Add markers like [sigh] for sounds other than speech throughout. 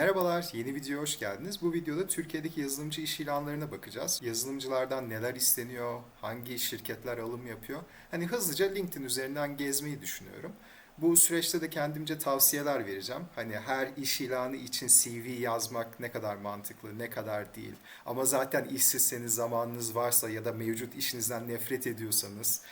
Merhabalar, yeni videoya hoş geldiniz. Bu videoda Türkiye'deki yazılımcı iş ilanlarına bakacağız. Yazılımcılardan neler isteniyor, hangi şirketler alım yapıyor. Hani hızlıca LinkedIn üzerinden gezmeyi düşünüyorum. Bu süreçte de kendimce tavsiyeler vereceğim. Hani her iş ilanı için CV yazmak ne kadar mantıklı, ne kadar değil. Ama zaten işsizseniz, zamanınız varsa ya da mevcut işinizden nefret ediyorsanız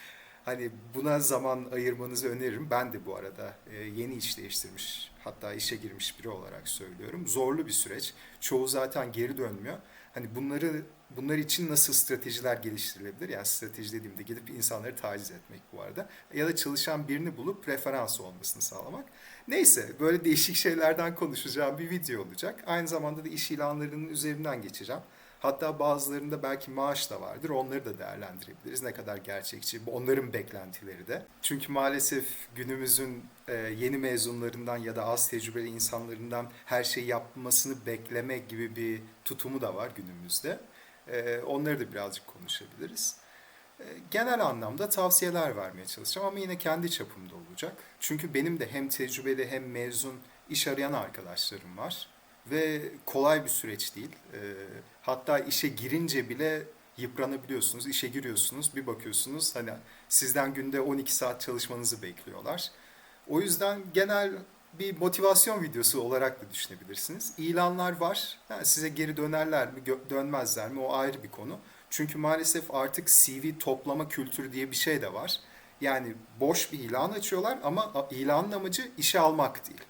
Hani buna zaman ayırmanızı öneririm. Ben de bu arada e, yeni iş değiştirmiş, hatta işe girmiş biri olarak söylüyorum. Zorlu bir süreç. Çoğu zaten geri dönmüyor. Hani bunları bunlar için nasıl stratejiler geliştirilebilir? Yani strateji dediğimde gidip insanları taciz etmek bu arada. Ya da çalışan birini bulup referans olmasını sağlamak. Neyse böyle değişik şeylerden konuşacağım bir video olacak. Aynı zamanda da iş ilanlarının üzerinden geçeceğim. Hatta bazılarında belki maaş da vardır. Onları da değerlendirebiliriz. Ne kadar gerçekçi. Onların beklentileri de. Çünkü maalesef günümüzün e, yeni mezunlarından ya da az tecrübeli insanlarından her şeyi yapmasını bekleme gibi bir tutumu da var günümüzde. E, onları da birazcık konuşabiliriz. E, Genel anlamda tavsiyeler vermeye çalışacağım ama yine kendi çapımda olacak. Çünkü benim de hem tecrübeli hem mezun iş arayan arkadaşlarım var ve kolay bir süreç değil. Ee, hatta işe girince bile yıpranabiliyorsunuz. İşe giriyorsunuz, bir bakıyorsunuz hani sizden günde 12 saat çalışmanızı bekliyorlar. O yüzden genel bir motivasyon videosu olarak da düşünebilirsiniz. İlanlar var. Ha, size geri dönerler mi, dönmezler mi o ayrı bir konu. Çünkü maalesef artık CV toplama kültürü diye bir şey de var. Yani boş bir ilan açıyorlar ama ilanın amacı işe almak değil.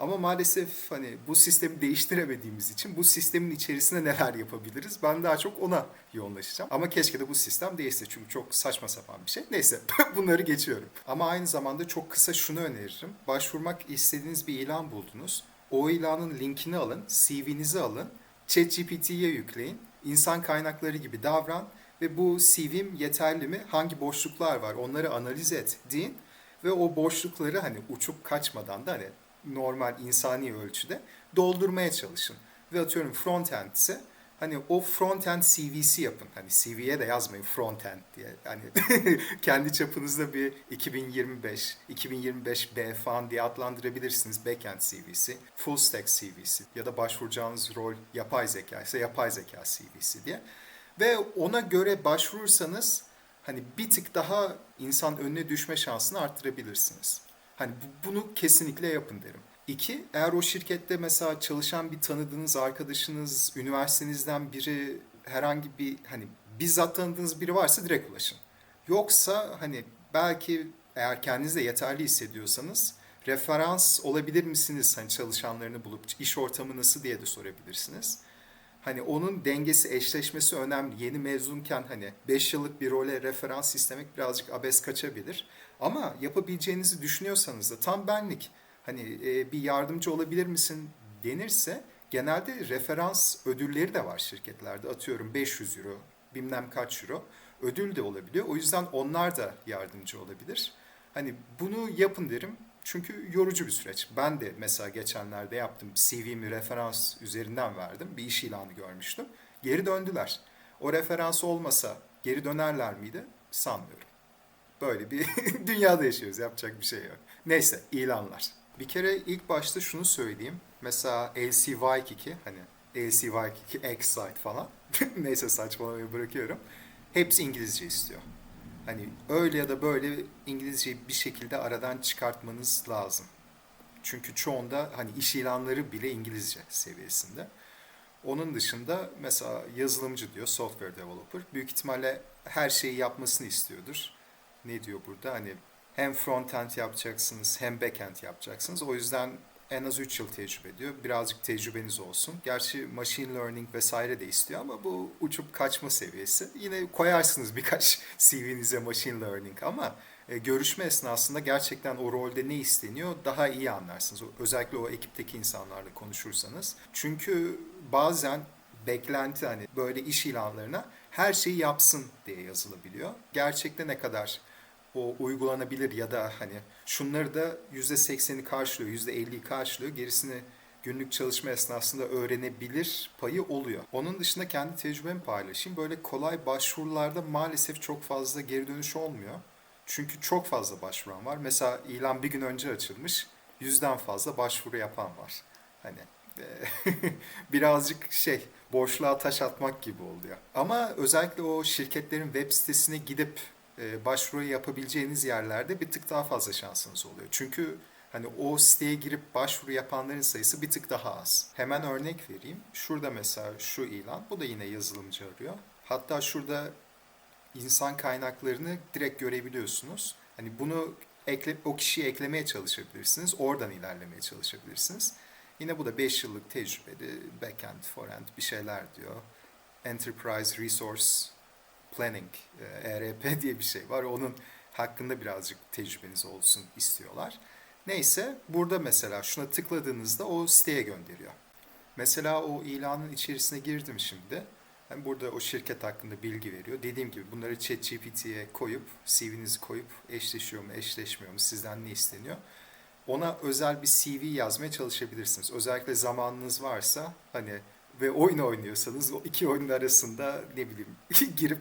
Ama maalesef hani bu sistemi değiştiremediğimiz için bu sistemin içerisinde neler yapabiliriz? Ben daha çok ona yoğunlaşacağım. Ama keşke de bu sistem değişse çünkü çok saçma sapan bir şey. Neyse [laughs] bunları geçiyorum. Ama aynı zamanda çok kısa şunu öneririm. Başvurmak istediğiniz bir ilan buldunuz. O ilanın linkini alın, CV'nizi alın, ChatGPT'ye yükleyin. İnsan kaynakları gibi davran ve bu CV'm yeterli mi? Hangi boşluklar var? Onları analiz et deyin ve o boşlukları hani uçup kaçmadan da hani normal insani ölçüde doldurmaya çalışın. Ve atıyorum frontend ise hani o frontend CV'si yapın. Hani CV'ye de yazmayın frontend diye. Hani [laughs] kendi çapınızda bir 2025, 2025 B falan diye adlandırabilirsiniz backend CV'si, full stack CV'si ya da başvuracağınız rol yapay zeka ise yapay zeka CV'si diye. Ve ona göre başvurursanız hani bir tık daha insan önüne düşme şansını arttırabilirsiniz. Hani bu- bunu kesinlikle yapın derim. İki, eğer o şirkette mesela çalışan bir tanıdığınız arkadaşınız, üniversitenizden biri, herhangi bir hani bizzat tanıdığınız biri varsa direkt ulaşın. Yoksa hani belki eğer kendiniz de yeterli hissediyorsanız referans olabilir misiniz hani çalışanlarını bulup iş ortamı nasıl diye de sorabilirsiniz. Hani onun dengesi, eşleşmesi önemli. Yeni mezunken hani 5 yıllık bir role referans istemek birazcık abes kaçabilir. Ama yapabileceğinizi düşünüyorsanız da tam benlik hani e, bir yardımcı olabilir misin denirse genelde referans ödülleri de var şirketlerde. Atıyorum 500 euro, bilmem kaç euro ödül de olabiliyor. O yüzden onlar da yardımcı olabilir. Hani bunu yapın derim. Çünkü yorucu bir süreç. Ben de mesela geçenlerde yaptım. CV'mi referans üzerinden verdim. Bir iş ilanı görmüştüm. Geri döndüler. O referans olmasa geri dönerler miydi? Sanmıyorum. Böyle bir [laughs] dünyada yaşıyoruz. Yapacak bir şey yok. Neyse ilanlar. Bir kere ilk başta şunu söyleyeyim. Mesela LCY2 hani LCY2 X-Site falan. [laughs] Neyse saçmalamayı bırakıyorum. Hepsi İngilizce istiyor. Hani öyle ya da böyle İngilizceyi bir şekilde aradan çıkartmanız lazım. Çünkü çoğunda hani iş ilanları bile İngilizce seviyesinde. Onun dışında mesela yazılımcı diyor, software developer. Büyük ihtimalle her şeyi yapmasını istiyordur. Ne diyor burada? Hani hem frontend yapacaksınız hem backend yapacaksınız. O yüzden en az 3 yıl tecrübe diyor. Birazcık tecrübeniz olsun. Gerçi machine learning vesaire de istiyor ama bu uçup kaçma seviyesi. Yine koyarsınız birkaç [laughs] CV'nize machine learning ama e, görüşme esnasında gerçekten o rolde ne isteniyor daha iyi anlarsınız. Özellikle o ekipteki insanlarla konuşursanız. Çünkü bazen beklenti hani böyle iş ilanlarına her şeyi yapsın diye yazılabiliyor. Gerçekte ne kadar o uygulanabilir ya da hani şunları da %80'i karşılıyor, %50'yi karşılıyor. Gerisini günlük çalışma esnasında öğrenebilir payı oluyor. Onun dışında kendi tecrübemi paylaşayım. Böyle kolay başvurularda maalesef çok fazla geri dönüş olmuyor. Çünkü çok fazla başvuran var. Mesela ilan bir gün önce açılmış. Yüzden fazla başvuru yapan var. Hani e, [laughs] birazcık şey boşluğa taş atmak gibi oluyor. Ama özellikle o şirketlerin web sitesine gidip e, başvuru yapabileceğiniz yerlerde bir tık daha fazla şansınız oluyor. Çünkü hani o siteye girip başvuru yapanların sayısı bir tık daha az. Hemen örnek vereyim. Şurada mesela şu ilan. Bu da yine yazılımcı arıyor. Hatta şurada insan kaynaklarını direkt görebiliyorsunuz. Hani bunu ekle, o kişiyi eklemeye çalışabilirsiniz. Oradan ilerlemeye çalışabilirsiniz. Yine bu da 5 yıllık tecrübeli backend, forend bir şeyler diyor. Enterprise Resource Planning, e, ERP [laughs] diye bir şey var. Onun hakkında birazcık tecrübeniz olsun istiyorlar. Neyse burada mesela şuna tıkladığınızda o siteye gönderiyor. Mesela o ilanın içerisine girdim şimdi. Yani burada o şirket hakkında bilgi veriyor. Dediğim gibi bunları ChatGPT'ye koyup, CV'nizi koyup eşleşiyor mu, eşleşmiyor mu, sizden ne isteniyor. Ona özel bir CV yazmaya çalışabilirsiniz. Özellikle zamanınız varsa hani ve oyun oynuyorsanız o iki oyunun arasında ne bileyim [laughs] girip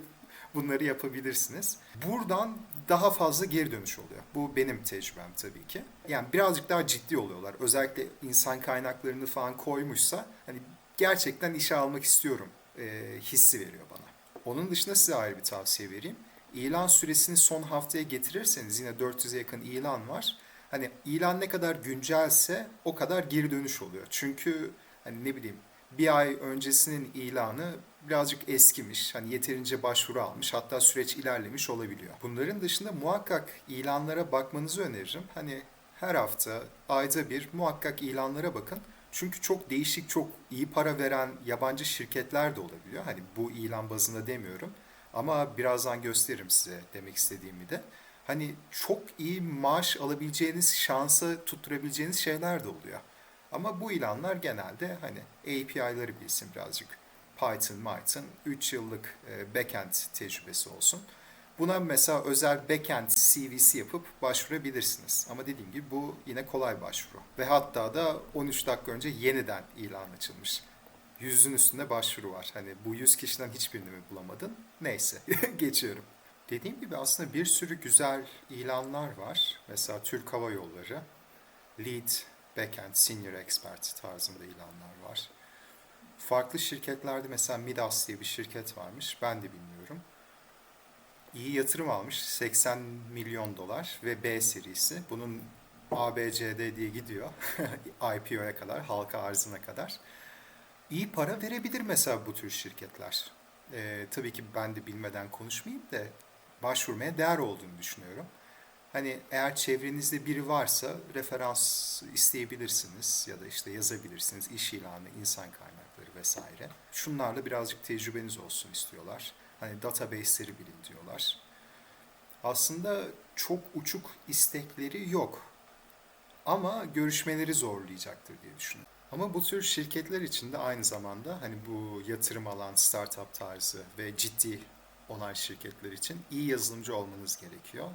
bunları yapabilirsiniz. Buradan daha fazla geri dönüş oluyor. Bu benim tecrübem tabii ki. Yani birazcık daha ciddi oluyorlar. Özellikle insan kaynaklarını falan koymuşsa hani gerçekten işe almak istiyorum e, hissi veriyor bana. Onun dışında size ayrı bir tavsiye vereyim. İlan süresini son haftaya getirirseniz yine 400'e yakın ilan var. Hani ilan ne kadar güncelse o kadar geri dönüş oluyor. Çünkü hani ne bileyim bir ay öncesinin ilanı birazcık eskimiş. Hani yeterince başvuru almış. Hatta süreç ilerlemiş olabiliyor. Bunların dışında muhakkak ilanlara bakmanızı öneririm. Hani her hafta, ayda bir muhakkak ilanlara bakın. Çünkü çok değişik, çok iyi para veren yabancı şirketler de olabiliyor. Hani bu ilan bazında demiyorum. Ama birazdan gösteririm size demek istediğimi de. Hani çok iyi maaş alabileceğiniz, şansa tutturabileceğiniz şeyler de oluyor. Ama bu ilanlar genelde hani API'ları bilsin birazcık. Python, Python, 3 yıllık e, backend tecrübesi olsun. Buna mesela özel backend CV'si yapıp başvurabilirsiniz. Ama dediğim gibi bu yine kolay başvuru. Ve hatta da 13 dakika önce yeniden ilan açılmış. Yüzün üstünde başvuru var. Hani bu 100 kişiden hiçbirini mi bulamadın? Neyse [laughs] geçiyorum. Dediğim gibi aslında bir sürü güzel ilanlar var. Mesela Türk Hava Yolları, Lead, Backend, Senior Expert tarzında ilanlar. Farklı şirketlerde mesela Midas diye bir şirket varmış. Ben de bilmiyorum. İyi yatırım almış. 80 milyon dolar ve B serisi. Bunun ABCD diye gidiyor. [laughs] IPO'ya kadar, halka arzına kadar. İyi para verebilir mesela bu tür şirketler. Ee, tabii ki ben de bilmeden konuşmayayım da başvurmaya değer olduğunu düşünüyorum. Hani eğer çevrenizde biri varsa referans isteyebilirsiniz ya da işte yazabilirsiniz iş ilanı, insan kaynakları vesaire. Şunlarla birazcık tecrübeniz olsun istiyorlar. Hani database'leri bilin diyorlar. Aslında çok uçuk istekleri yok. Ama görüşmeleri zorlayacaktır diye düşünüyorum. Ama bu tür şirketler için de aynı zamanda hani bu yatırım alan startup tarzı ve ciddi olan şirketler için iyi yazılımcı olmanız gerekiyor.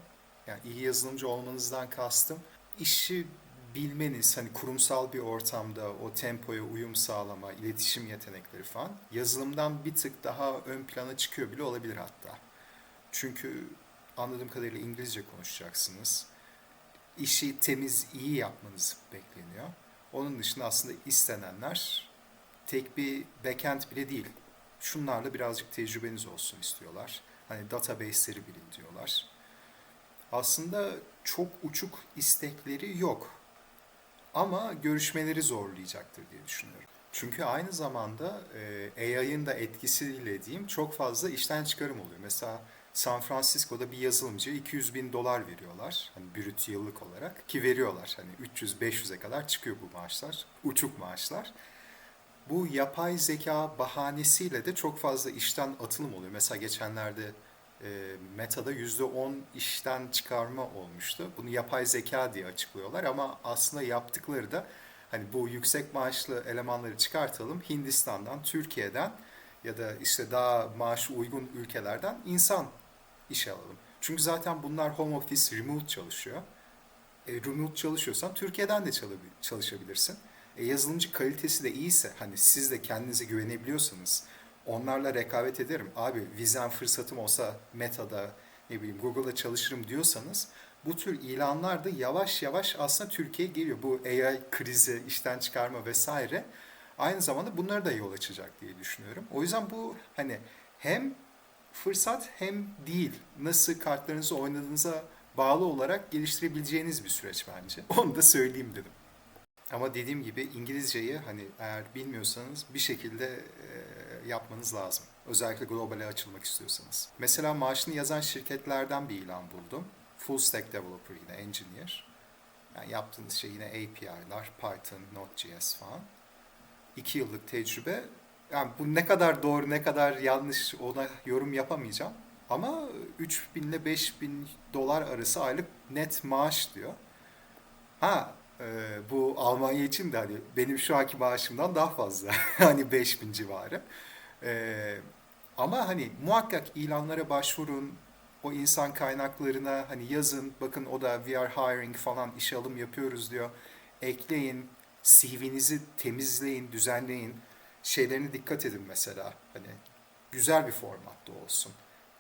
Yani iyi yazılımcı olmanızdan kastım işi bilmeniz, hani kurumsal bir ortamda o tempoya uyum sağlama, iletişim yetenekleri falan yazılımdan bir tık daha ön plana çıkıyor bile olabilir hatta. Çünkü anladığım kadarıyla İngilizce konuşacaksınız. İşi temiz, iyi yapmanız bekleniyor. Onun dışında aslında istenenler tek bir backend bile değil. Şunlarla birazcık tecrübeniz olsun istiyorlar. Hani database'leri bilin diyorlar. Aslında çok uçuk istekleri yok. Ama görüşmeleri zorlayacaktır diye düşünüyorum. Çünkü aynı zamanda e, AI'ın da etkisiyle diyeyim çok fazla işten çıkarım oluyor. Mesela San Francisco'da bir yazılımcı 200 bin dolar veriyorlar. Hani brüt yıllık olarak ki veriyorlar. Hani 300-500'e kadar çıkıyor bu maaşlar. Uçuk maaşlar. Bu yapay zeka bahanesiyle de çok fazla işten atılım oluyor. Mesela geçenlerde e, Meta'da %10 işten çıkarma olmuştu. Bunu yapay zeka diye açıklıyorlar ama aslında yaptıkları da hani bu yüksek maaşlı elemanları çıkartalım Hindistan'dan, Türkiye'den ya da işte daha maaş uygun ülkelerden insan işe alalım. Çünkü zaten bunlar home office, remote çalışıyor. E, remote çalışıyorsan Türkiye'den de çalışabilirsin. E, yazılımcı kalitesi de iyiyse, hani siz de kendinize güvenebiliyorsanız, onlarla rekabet ederim. Abi vizen fırsatım olsa Meta'da, ne bileyim Google'da çalışırım diyorsanız, bu tür ilanlar da yavaş yavaş aslında Türkiye'ye geliyor. Bu AI krizi, işten çıkarma vesaire Aynı zamanda bunları da yol açacak diye düşünüyorum. O yüzden bu hani hem fırsat hem değil. Nasıl kartlarınızı oynadığınıza bağlı olarak geliştirebileceğiniz bir süreç bence. [laughs] Onu da söyleyeyim dedim. Ama dediğim gibi İngilizceyi hani eğer bilmiyorsanız bir şekilde e, yapmanız lazım. Özellikle globale açılmak istiyorsanız. Mesela maaşını yazan şirketlerden bir ilan buldum. Full Stack Developer yine Engineer. Yani yaptığınız şey yine API'lar, Python, Node.js falan. İki yıllık tecrübe. Yani bu ne kadar doğru, ne kadar yanlış ona yorum yapamayacağım. Ama 3000 ile 5000 dolar arası aylık net maaş diyor. Ha e, bu Almanya için de hani benim şu anki maaşımdan daha fazla. [laughs] hani 5000 civarı. E, ama hani muhakkak ilanlara başvurun. O insan kaynaklarına hani yazın. Bakın o da we are hiring falan işe alım yapıyoruz diyor. Ekleyin. CV'nizi temizleyin, düzenleyin. Şeylerine dikkat edin mesela. Hani güzel bir formatta olsun.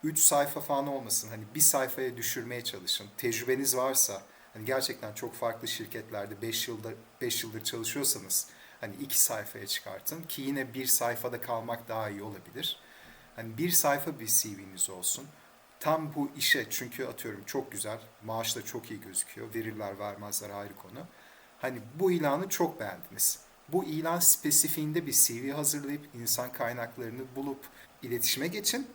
3 sayfa falan olmasın. Hani bir sayfaya düşürmeye çalışın. Tecrübeniz varsa hani gerçekten çok farklı şirketlerde 5 yılda 5 yıldır çalışıyorsanız hani iki sayfaya çıkartın ki yine bir sayfada kalmak daha iyi olabilir. Hani bir sayfa bir CV'niz olsun. Tam bu işe çünkü atıyorum çok güzel, maaş da çok iyi gözüküyor. Verirler vermezler ayrı konu. Hani bu ilanı çok beğendiniz. Bu ilan spesifiğinde bir CV hazırlayıp insan kaynaklarını bulup iletişime geçin.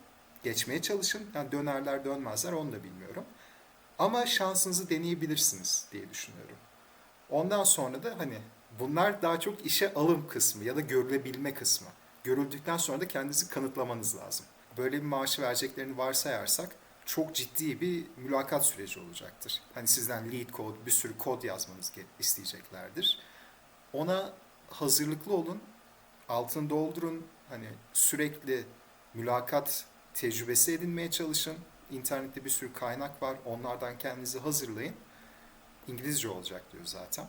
Geçmeye çalışın. Yani dönerler dönmezler onu da bilmiyorum. Ama şansınızı deneyebilirsiniz diye düşünüyorum. Ondan sonra da hani bunlar daha çok işe alım kısmı ya da görülebilme kısmı. Görüldükten sonra da kendinizi kanıtlamanız lazım. Böyle bir maaşı vereceklerini varsayarsak çok ciddi bir mülakat süreci olacaktır. Hani sizden lead code, bir sürü kod yazmanız isteyeceklerdir. Ona hazırlıklı olun, altını doldurun. Hani sürekli mülakat tecrübesi edinmeye çalışın. İnternette bir sürü kaynak var. Onlardan kendinizi hazırlayın. İngilizce olacak diyor zaten.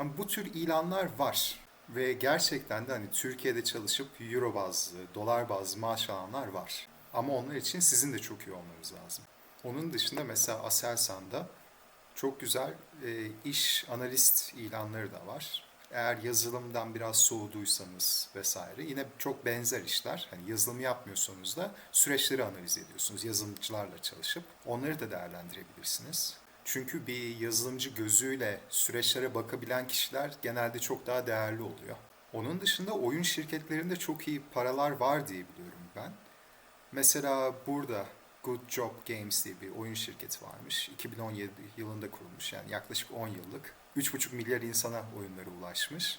Ama bu tür ilanlar var. Ve gerçekten de hani Türkiye'de çalışıp euro bazlı, dolar bazlı maaş alanlar var. Ama onlar için sizin de çok iyi olmanız lazım. Onun dışında mesela Aselsan'da çok güzel e, iş analist ilanları da var. Eğer yazılımdan biraz soğuduysanız vesaire yine çok benzer işler. Hani yazılım yapmıyorsanız da süreçleri analiz ediyorsunuz. Yazılımcılarla çalışıp onları da değerlendirebilirsiniz. Çünkü bir yazılımcı gözüyle süreçlere bakabilen kişiler genelde çok daha değerli oluyor. Onun dışında oyun şirketlerinde çok iyi paralar var diye biliyorum ben. Mesela burada Good Job Games diye bir oyun şirketi varmış. 2017 yılında kurulmuş yani yaklaşık 10 yıllık. 3,5 milyar insana oyunları ulaşmış.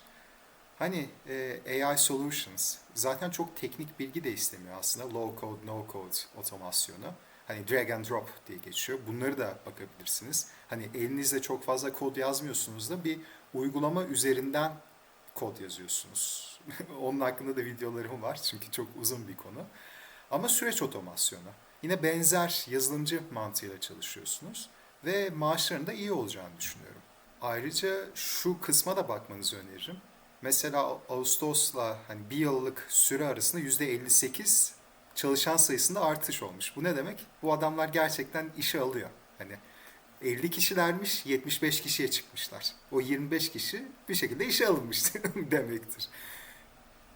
Hani e, AI Solutions zaten çok teknik bilgi de istemiyor aslında. Low code, no code otomasyonu. Hani drag and drop diye geçiyor. Bunları da bakabilirsiniz. Hani elinizle çok fazla kod yazmıyorsunuz da bir uygulama üzerinden kod yazıyorsunuz. [laughs] Onun hakkında da videolarım var çünkü çok uzun bir konu. Ama süreç otomasyonu. Yine benzer yazılımcı mantığıyla çalışıyorsunuz ve maaşların da iyi olacağını düşünüyorum. Ayrıca şu kısma da bakmanızı öneririm. Mesela Ağustos'la hani bir yıllık süre arasında %58 çalışan sayısında artış olmuş. Bu ne demek? Bu adamlar gerçekten işe alıyor. Hani 50 kişilermiş, 75 kişiye çıkmışlar. O 25 kişi bir şekilde işe alınmış [laughs] demektir.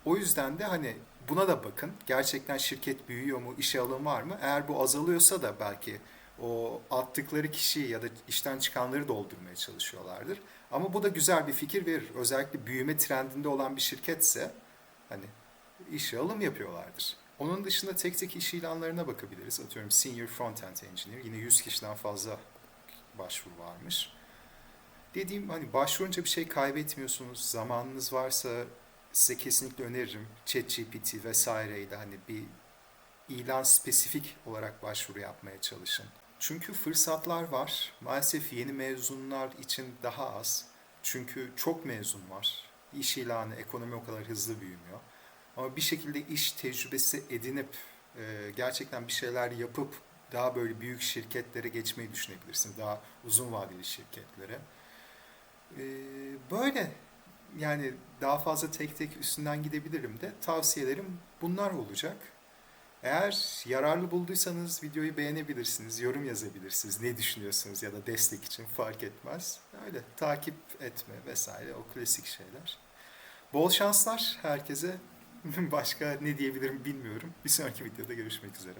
O yüzden de hani buna da bakın. Gerçekten şirket büyüyor mu, işe alım var mı? Eğer bu azalıyorsa da belki o attıkları kişiyi ya da işten çıkanları doldurmaya çalışıyorlardır. Ama bu da güzel bir fikir verir. Özellikle büyüme trendinde olan bir şirketse hani işe alım yapıyorlardır. Onun dışında tek tek iş ilanlarına bakabiliriz. Atıyorum Senior Frontend Engineer. Yine 100 kişiden fazla başvuru varmış. Dediğim hani başvurunca bir şey kaybetmiyorsunuz. Zamanınız varsa size kesinlikle öneririm. ChatGPT vesaireyle hani bir ilan spesifik olarak başvuru yapmaya çalışın. Çünkü fırsatlar var. Maalesef yeni mezunlar için daha az. Çünkü çok mezun var. İş ilanı, ekonomi o kadar hızlı büyümüyor. Ama bir şekilde iş tecrübesi edinip e, gerçekten bir şeyler yapıp daha böyle büyük şirketlere geçmeyi düşünebilirsin. Daha uzun vadeli şirketlere. E, böyle yani daha fazla tek tek üstünden gidebilirim de tavsiyelerim bunlar olacak. Eğer yararlı bulduysanız videoyu beğenebilirsiniz, yorum yazabilirsiniz. Ne düşünüyorsunuz ya da destek için fark etmez. Öyle takip etme vesaire o klasik şeyler. Bol şanslar herkese. [laughs] Başka ne diyebilirim bilmiyorum. Bir sonraki videoda görüşmek üzere.